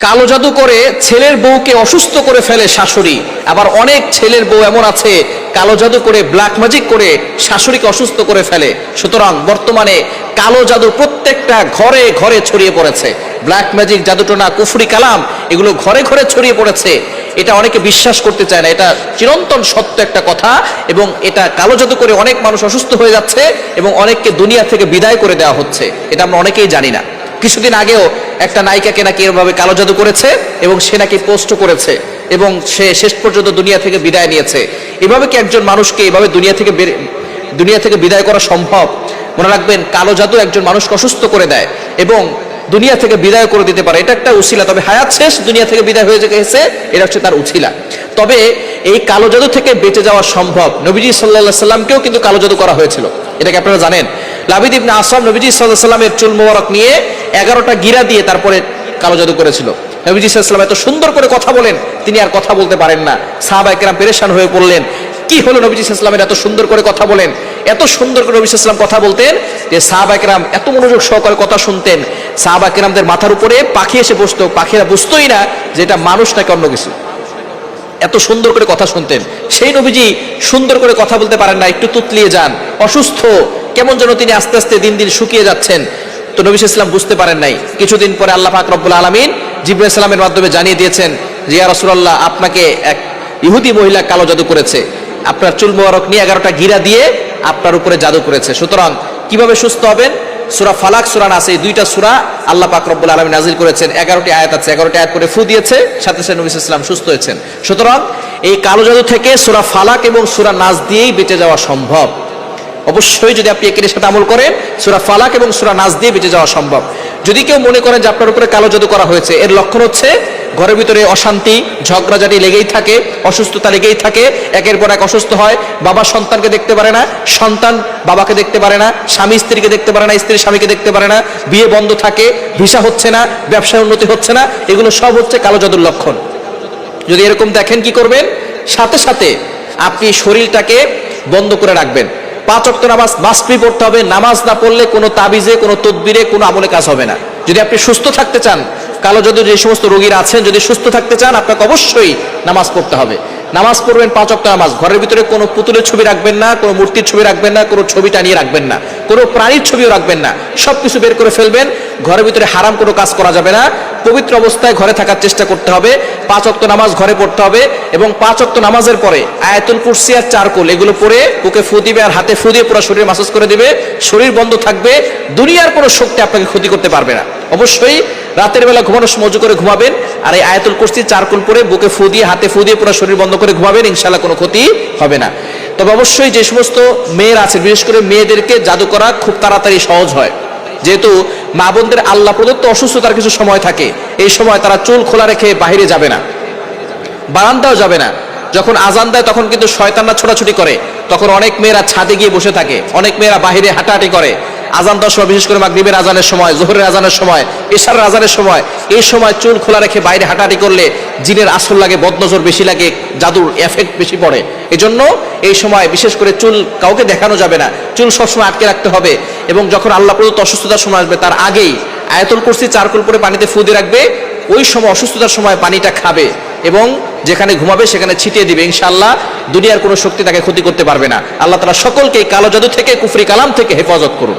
কালো জাদু করে ছেলের বউকে অসুস্থ করে ফেলে শাশুড়ি। আবার অনেক ছেলের বউ এমন আছে, কালো জাদু করে ব্ল্যাক ম্যাজিক করে শাশুড়িকে অসুস্থ করে ফেলে। সুতরাং বর্তমানে কালো জাদু প্রত্যেকটা ঘরে ঘরে ছড়িয়ে পড়েছে। ব্ল্যাক ম্যাজিক জাদুটোনা, কুফরি কালাম, এগুলো ঘরে ঘরে ছড়িয়ে পড়েছে। এটা অনেকে বিশ্বাস করতে চায় না, এটা চিরন্তন সত্য একটা কথা এবং এটা কালো জাদু করে অনেক মানুষ অসুস্থ হয়ে যাচ্ছে এবং অনেককে দুনিয়া থেকে বিদায় করে দেওয়া হচ্ছে। এটা আমরা অনেকেই জানি না। কিছুদিন আগেও একটা নায়িকাকে নাকি এভাবে কালো জাদু করেছে এবং সে নাকি পোস্ট করেছে এবং সে শেষ পর্যন্ত দুনিয়া থেকে বিদায় নিয়েছে। এভাবে কি একজন মানুষকে এভাবে দুনিয়া থেকে দুনিয়া থেকে বিদায় করা সম্ভব? মনে রাখবেন, কালো জাদু একজন মানুষকে অসুস্থ করে দেয় এবং দুনিয়া থেকে বিদায় করে দিতে পারে। এটা একটা উছিলা তবে হায়াত শেষ, দুনিয়া থেকে বিদায় হয়ে গেছে, এটা হচ্ছে তার উছিলা তবে এই কালো জাদু থেকে বেঁচে যাওয়া সম্ভব। নবীজি সাল্লাহ সাল্লামকেও কিন্তু কালো জাদু করা হয়েছিল। এটাকে আপনারা জানেন? লাবিদ ইবনে আসলাম নবীজি সাল্লাহ সাল্লামের চুল মোবারক নিয়ে এগারোটা গিরা দিয়ে তারপরে কালো জাদু করেছিল। নবীজি সাল্লাম এত সুন্দর করে কথা বলেন, তিনি আর কথা বলতে পারেন না। সাহাবা একরাম পেরেশান হয়ে পড়লেন। কি হলো নবীজি সাল্লামের এত সুন্দর করে কথা বলেন? এত সুন্দর করে নবী সাল্লাম কথা বলতেন যে সাহাবা এত মনোযোগ সহকারে কথা শুনতেন। সাহাবা একরামদের মাথার উপরে পাখি এসে বসতো। পাখিরা বুঝতোই না যে এটা মানুষ নাকি অন্য কিছু। এত সুন্দর করে কথা শুনতেন। সেই নবীজি সুন্দর করে কথা বলতে পারেন না, একটু তুতলিয়ে যান। অসুস্থ, কেমন যেন তিনি আস্তে আস্তে দিন দিন শুকিয়ে যাচ্ছেন। তো নবী ইসলাম বুঝতে পারেন নাই। কিছুদিন পরে আল্লাহ পাক রব্বুল আলমিন জিব্রাহ ইসলামের মাধ্যমে জানিয়ে দিয়েছেন যে, ইয়া রাসূলুল্লাহ, আপনাকে এক ইহুদি মহিলা কালো জাদু করেছে। আপনার চুল মোবারক নিয়ে এগারোটা গিরা দিয়ে আপনার উপরে জাদু করেছে। সুতরাং কীভাবে সুস্থ হবেন? সুরা ফালাক, সুরা নাস, এই দুইটা সুরা আল্লাহ পাক রব্বুল আলমী নাজিল করেছেন। এগারোটি আয়াত আছে, এগারোটি আয়াত করে ফু দিয়েছে, সাথে সাথে নবী ইসলাম সুস্থ হয়েছেন। সুতরাং এই কালো জাদু থেকে সুরা ফালাক এবং সুরা নাচ দিয়েই বেঁচে যাওয়া সম্ভব। অবশ্যই যদি আপনি একের সাথে আমল করেন, সুরা ফালাক এবং সুরা নাচ দিয়ে বেঁচে যাওয়া সম্ভব। যদি কেউ মনে করেন যে আপনার উপরে কালো জাদু করা হয়েছে, এর লক্ষণ হচ্ছে ঘরের ভিতরে অশান্তি, ঝগড়াঝাটি লেগেই থাকে, অসুস্থতা লেগেই থাকে, একের পর এক অসুস্থ হয়, বাবা সন্তানকে দেখতে পারে না, সন্তান বাবাকে দেখতে পারে না, স্বামী স্ত্রীকে দেখতে পারে না স্ত্রী স্বামীকে দেখতে পারে না, বিয়ে বন্ধ থাকে, ভিসা হচ্ছে না, ব্যবসায় উন্নতি হচ্ছে না, এগুলো সব হচ্ছে কালো জাদুর লক্ষণ। যদি এরকম দেখেন কি করবেন, সাথে সাথে আপনি শরীরটাকে বন্ধ করে রাখবেন। পাঁচ অক্ট নামাজ মাস্টবি পড়তে হবে, নামাজ না পড়লে কোনো তাবিজে, কোনো তদবিরে, কোনো আমলে কাজ হবে না। যদি আপনি সুস্থ থাকতে চান, কালো যদি যে সমস্ত রোগীরা আছেন, যদি সুস্থ থাকতে চান, আপনাকে অবশ্যই নামাজ পড়তে হবে। নামাজ পড়বেন পাঁচ অক্ট নামাজ, ঘরের ভিতরে কোনো পুতুলের ছবি রাখবেন না, কোনো মূর্তির ছবি রাখবেন না, কোনো ছবি টানিয়ে রাখবেন না, কোনো প্রাণীর ছবিও রাখবেন না সব কিছু বের করে ফেলবেন, ঘরের ভিতরে হারাম কোনো কাজ করা যাবে না পবিত্র অবস্থায় ঘরে থাকার চেষ্টা করতে হবে। পাঁচ অক্ত নামাজ ঘরে পড়তে হবে এবং পাঁচ অক্ত নামাজের পরে আয়াতুল কুরসি আর চারকোল এগুলো পরে বুকে ফু দিবে আর হাতে ফু দিয়ে পুরো শরীর মাসাজ করে দিবে। শরীর বন্ধ থাকবে। দুনিয়ার কোনো শক্তি আপনাকে ক্ষতি করতে পারবে না। অবশ্যই রাতের বেলা ঘুমানোর সময় করে ঘুমাবেন আর এই আয়াতুল কুরসি, চারকোল পরে বুকে ফু দিয়ে হাতে ফু দিয়ে পুরো শরীর বন্ধ করে ঘুমাবেন ইনশাল্লাহ কোনো ক্ষতি হবে না। তবে অবশ্যই যে সমস্ত মেয়ের আছে, বিশেষ করে মেয়েদেরকে জাদু করা খুব তাড়াতাড়ি সহজ হয়। যেহেতু মা বোনদের আল্লাহ প্রদত্ত অসুস্থতার কিছু সময় থাকে। এই সময় তারা চুল খোলা রেখে বাহিরে যাবে না। বারান্দাও যাবে না। যখন আজান দেয়, তখন কিন্তু শয়তানরা ছোটাছুটি করে। তখন অনেক মেয়েরা ছাদে গিয়ে বসে থাকে। অনেক মেয়েরা বাহিরে হাঁটাহাঁটি করে। আজান দেওয়ার সময়, বিশেষ করে মাগরিবের আজানের সময়, জোহরের আজানের সময়, এশার আজানের সময়, এই সময় চুল খোলা রেখে বাইরে হাঁটাহাঁটি করলে জিনের আসল লাগে, বদনজর বেশি লাগে, জাদুর এফেক্ট বেশি পড়ে। এজন্য এই সময় বিশেষ করে চুল কাউকে দেখানো যাবে না। চুল সবসময় আটকে রাখতে হবে এবং যখন আল্লাহ প্রদত্ত অসুস্থতার সময় আসবে, তার আগেই আয়াতুল কুরসি চারকুল করে পানিতে ফুদে রাখবে, ওই সময় অসুস্থতার সময় পানিটা খাবে এবং যেখানে ঘুমাবে সেখানে ছিটিয়ে দিবে। ইনশাআল্লাহ দুনিয়ার কোনো শক্তি তাকে ক্ষতি করতে পারবে না। আল্লাহ তালা সকলকে কালো জাদু থেকে, কুফরি কালাম থেকে হেফাজত করুন।